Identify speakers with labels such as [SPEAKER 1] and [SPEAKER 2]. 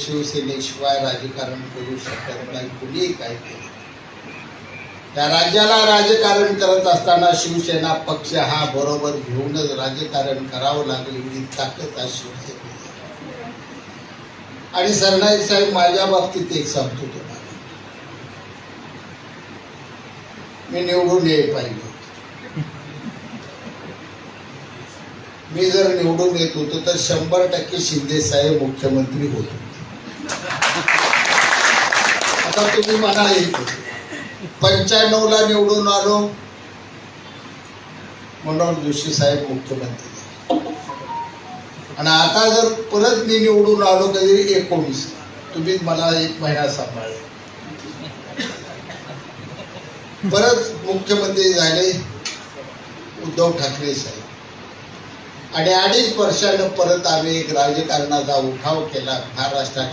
[SPEAKER 1] शिवसेनेशिवाय राजकारण करू शकत नाही. कुणीही काही केलं त्या राज्याला राजकारण करत असताना शिवसेना पक्ष हा बरोबर घेऊनच राजकारण करावं लागेल एवढी ताकद आज शिवसेने आणि सरनाईक साहेब माझ्या बाबतीत एक सांगतो तुम्हाला मी निवडून ये पाहिजे मी जर निवडून येत होतो तर शंभर टक्के शिंदे साहेब मुख्यमंत्री होतो. आता तुम्ही म्हणाले. पंच्याण्णव ला निवडून आलो. मनोहर जोशी साहेब मुख्यमंत्री आणि आता जर परत मी निवडून आलो कधी? एकोणीस तुम्ही मला एक महिना सांभाळले परत मुख्यमंत्री झाले. उद्धव ठाकरे साहेब. आणि अडीच वर्षानं परत आम्ही एक राजकारणाचा उठाव केला. महाराष्ट्रात